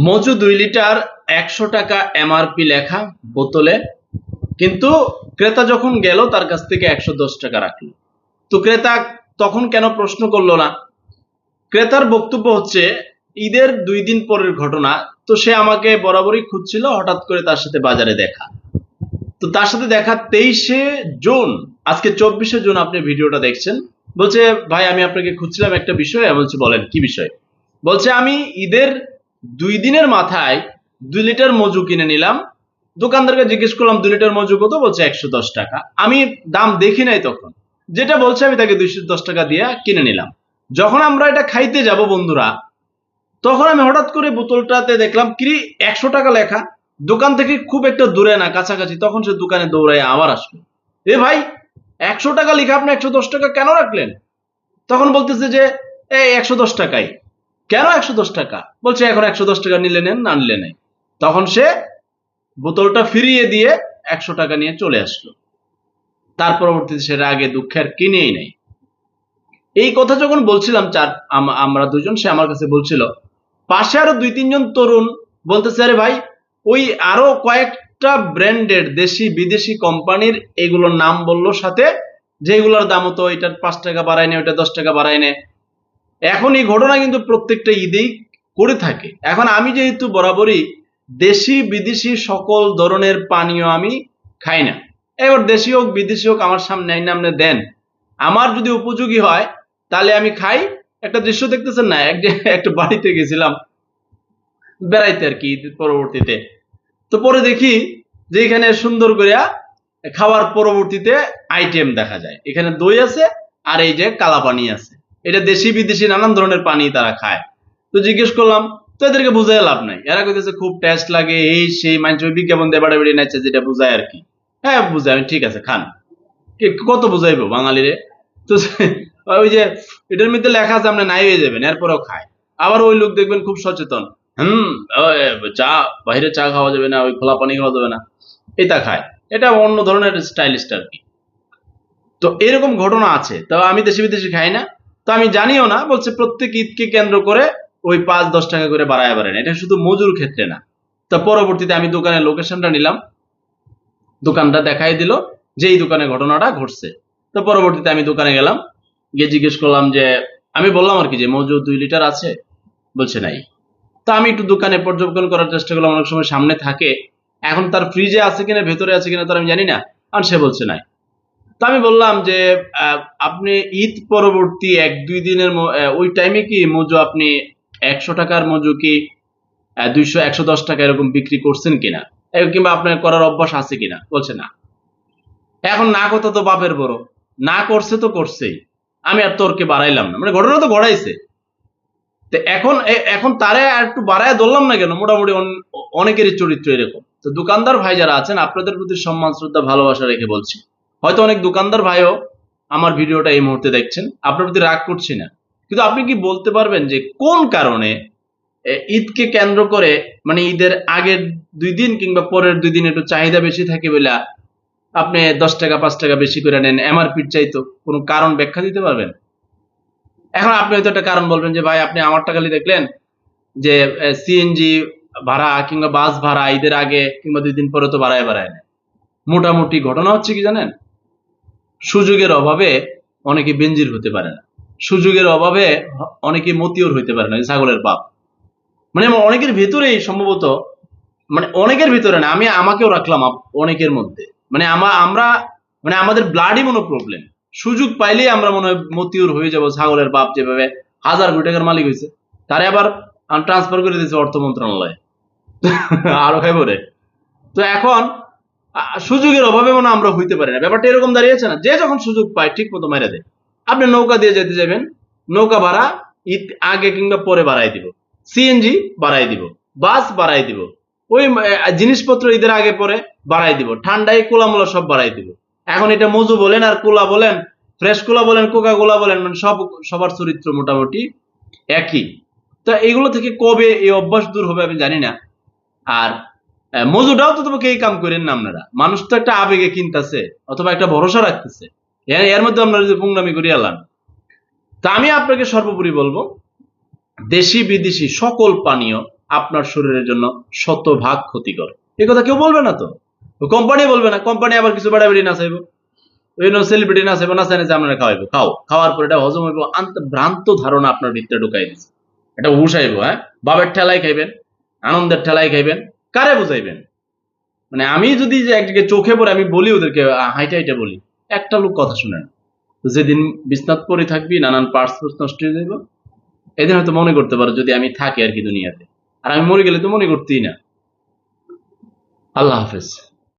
মজু দুই লিটার একশো টাকা এমআরপি লেখা বোতলে। কিন্তু ক্রেতা যখন গেল, তার কাছ থেকে একশো দশ টাকা রাখল। তো ক্রেতা তখন কেন প্রশ্ন করল না? ক্রেতার বক্তব্য হচ্ছে, ঈদের দুই দিন পরের ঘটনা, তো সে আমাকে বরাবরই খুঁজছিল, হঠাৎ করে তার সাথে বাজারে দেখা। তো তার সাথে দেখা তেইশে জুন, আজকে চব্বিশে জুন আপনি ভিডিওটা দেখছেন। বলছে, ভাই, আমি আপনাকে খুঁজছিলাম একটা বিষয়। বলছি, বলেন, কি বিষয়? বলছে, আমি ঈদের দুই দিনের মাথায় দুই লিটার মজু কিনে নিলাম। দোকানদারকে জিজ্ঞেস করলাম, দুই লিটার মজু কত? বলছে, একশো দশ টাকা। আমি দাম দেখি নাই তখন। যেটা বলছে, আমি তাকে দুইশো দশ টাকা দিয়ে কিনে নিলাম। যখন আমরা এটা খাইতে যাব বন্ধুরা, তখন আমি হঠাৎ করে বোতলটাতে দেখলাম কি একশো টাকা লেখা। দোকান থেকে খুব একটা দূরে না, কাছাকাছি। তখন সে দোকানে দৌড়ায় আবার আসলো। এ ভাই, একশো টাকা লিখে আপনি একশো দশ টাকা কেন রাখলেন? তখন বলতেছে যে, এই একশো দশ টাকাই। কেন একশো দশ টাকা? বলছে, এখন একশো দশ টাকা নিলে নেন, না নিলে নেই। তখন সে বোতলটা ফিরিয়ে দিয়ে একশো টাকা নিয়ে চলে আসলো। তার পরবর্তীতে সেটা আগে দুঃখের কিনেই নেই। এই কথা যখন বলছিলাম, চার আমরা দুজন, সে আমার কাছে বলছিল, পাশে আরও দুই, তিনজন তরুণ বলতেছে, আরে ভাই, ওই আরও কয়েকটা ব্র্যান্ডের দেশি, বিদেশি কোম্পানির এগুলোর নাম বলল সাথে, যেগুলোর দাম তো এটার পাঁচ টাকা বাড়ায় নেয় ওটা দশ টাকা বাড়ায় নেয় এখন এই ঘটনা কিন্তু প্রত্যেকটা ঈদেই করে থাকে। এখন আমি যেহেতু বরাবরই দেশি, বিদেশি সকল ধরনের পানীয় আমি খাই না। এবার দেশি হোক, বিদেশি হোক, আমার সামনে আইনে আপনি দেন। আমার যদি উপযোগী হয়, তাহলে আমি খাই। একটা দৃশ্য দেখতেছেন না? এক একটা বাড়িতে গেছিলাম বেড়াইতে আর কি পরবর্তীতে। তো পরে দেখি যে এখানে সুন্দর করিয়া খাওয়ার পরবর্তীতে আইটেম দেখা যায়। এখানে দই আছে আর এই যে কালা পানি আছে। এটা দেশি বিদেশি নানান ধরনের পানি তারা খায়। তো জিজ্ঞেস করলাম, তো এদেরকে বুঝাই লাভ নাই? এরা কইতেছে, খুব টেস্ট লাগে, এই সেই মানুষ ওই বিজ্ঞাপন দিয়ে বাড়াবাড়ি নাচছে, যেটা বুঝায় আর কি। হ্যাঁ বুঝাই আমি ঠিক আছে, খান। কত বুঝাইবো বাঙালিরে? তো ওই যে, এটার মধ্যে লেখা আছে আপনি নাই হয়ে যাবেন, এরপরেও খায়। আবার ওই লোক দেখবেন খুব সচেতন, হুম চা, বাইরে চা খাওয়া যাবে না, ওই খোলা পানি খাওয়া যাবে না। এটা খায়। এটা অন্য ধরনের স্টাইলিস্ট আর কি। তো এরকম ঘটনা আছে। তো আমি দেশি বিদেশি খাই না। তো আমি জানিও না, বলছে প্রত্যেক ঈদকে কেন্দ্র করে ওই পাঁচ, দশ টাকা করে বাড়ায় বাড়েন এটা শুধু মজুর ক্ষেত্রে না। তো পরবর্তীতে আমি দোকানের লোকেশনটা নিলাম। দোকানটা দেখাই দিল যে এই দোকানে ঘটনাটা ঘটছে। তো পরবর্তীতে আমি দোকানে গেলাম। গিয়ে জিজ্ঞেস করলাম যে, আমি বললাম আর কি যে মজু দুই লিটার আছে? বলছে নাই। তা আমি একটু দোকানে পর্যবেক্ষণ করার চেষ্টা করলাম, অনেক সময় সামনে থাকে। এখন তার ফ্রিজে আছে কিনা, ভেতরে আছে কিনা তার আমি জানি না। আর সে বলছে নাই। তো আমি বললাম যে আপনি ঈদ পরবর্তী এক, দুই দিনের ওই টাইমে কি মজু আপনি একশো টাকার মজু কি দুইশো, একশো দশ টাকা এরকম বিক্রি করছেন কিনা? কিংবা আপনার করার অভ্যাস আছে কিনা? বলছে না। এখন না কথা তো বাপের বড়। না করছে তো করছেই। আমি আর তোরকে বাড়াইলাম না। মানে ঘটনা তো ঘটাইছে। তো এখন এখন তারে আর একটু বাড়ায় ধরলাম না কেন? মোটামুটি অনেকেরই চরিত্র এরকম। তো দোকানদার ভাই যারা আছেন, আপনাদের প্রতি সম্মান, শ্রদ্ধা, ভালোবাসা রেখে বলছি। হয়তো অনেক দোকানদার ভাইও আমার ভিডিওটা এই মুহূর্তে দেখছেন। আপনার প্রতি রাগ করছি না। কিন্তু আপনি কি বলতে পারবেন যে কোন কারণে ঈদকে কেন্দ্র করে মানে ঈদের আগের দুই দিন কিংবা পরের দুই দিন একটু চাহিদা বেশি থাকে বলে আপনি দশ টাকা, পাঁচ টাকা বেশি করে নেন এমআরপির চাইতো কোনো কারণ ব্যাখ্যা দিতে পারবেন? এখন আপনি হয়তো একটা কারণ বলবেন যে, ভাই, আপনি আমার টাকালি দেখলেন যে সিএনজি ভাড়া কিংবা বাস ভাড়া ঈদের আগে কিংবা দুই দিন পরে তো বাড়ায় বাড়ায় নেয়। মোটামুটি ঘটনা হচ্ছে কি জানেন? সুযোগের অভাবে অনেকে বেঞ্জির হতে পারে না। সুযোগের অভাবে অনেকে মতিওর হইতে পারে না ছাগলের পাপ মানে অনেকের ভেতরেই সম্ভবত মানে অনেকের ভিতরে না, আমি আমাকেও রাখলাম অনেকের মধ্যে। মানে আমা আমরা মানে আমাদের ব্লাডই মনে প্রবলেম সুযোগ পাইলেই আমরা মনে হয় মতিউর হয়ে যাব, ছাগলের বাপ যেভাবে হাজার কোটি টাকার মালিক হয়েছে তারে আবার ট্রান্সফার করে দিয়েছে অর্থ মন্ত্রণালয়ে। আরও খাইব রে। তো এখন সুযোগের অভাবে মনে আমরা হইতে পারি না। ব্যাপারটা এরকম দাঁড়িয়েছে না। যে যখন সুযোগ পায় ঠিক মতো মেরে দেয়। আপনি নৌকা দিয়ে যেতে যাবেন, নৌকা ভাড়া ঈদ আগে কিংবা পরে বাড়াই দিব। সিএনজি বাড়াই দিব। বাস বাড়াই দিব। ওই জিনিসপত্র ঈদের আগে পরে বাড়াই দিব। ঠান্ডায় কোলামোলা সব বাড়াই দিব। এখন এটা মজু বলেন আর কোলা বলেন, ফ্রেশ কোলা বলেন কোকা কোলা বলেন মানে সব সবার চরিত্র মোটামুটি একই। তো এইগুলো থেকে কবে এই অভ্যাস দূর হবে আমি জানি না। আর মজুটাও তো তোমাকে এই কাম করেন না আপনারা। মানুষ তো একটা আবেগে কিনতেছে, অথবা একটা ভরসা রাখতেছে। এর এর মধ্যে আপনারা যদি পুংনামি করিয়ে আলান তা আমি আপনাকে সর্বোপরি বলব, দেশি বিদেশি সকল পানীয় আপনার শরীরের জন্য শত ভাগ ক্ষতিকর। এই কথা কেউ বলবে না তো। কোম্পানি বলবে না, কোম্পানি আবার কিছু বাড়াবাড়ি না চাইব। ওই জন্য সেলিব্রিটি না চাইব, না চাইলে যে আপনারা খাওয়াইবো। খাও, খাওয়ার পর এটা হজম হইব ভ্রান্ত ধারণা আপনার ভিতরে ঢুকাই দিচ্ছে এটা উসাইব হ্যাঁ? বাবের ঠেলাই খাইবেন, আনন্দের ঠেলাই খাইবেন কারে বুঝাইবেন? মানে আমি যদি একদিকে চোখে পড়ে আমি বলি ওদেরকে হাইটা হাইটা বলি, একটা লোক কথা শুনে না যেদিন বিছনাত পরে থাকবি, নানান পার্টস নষ্ট হয়ে যাইব। এদিন হয়তো মনে করতে পারো যদি আমি থাকি আর কি দুনিয়াতে। আর আমি মরে গেলে তো মনে করতেই না। আল্লাহ হাফেজ।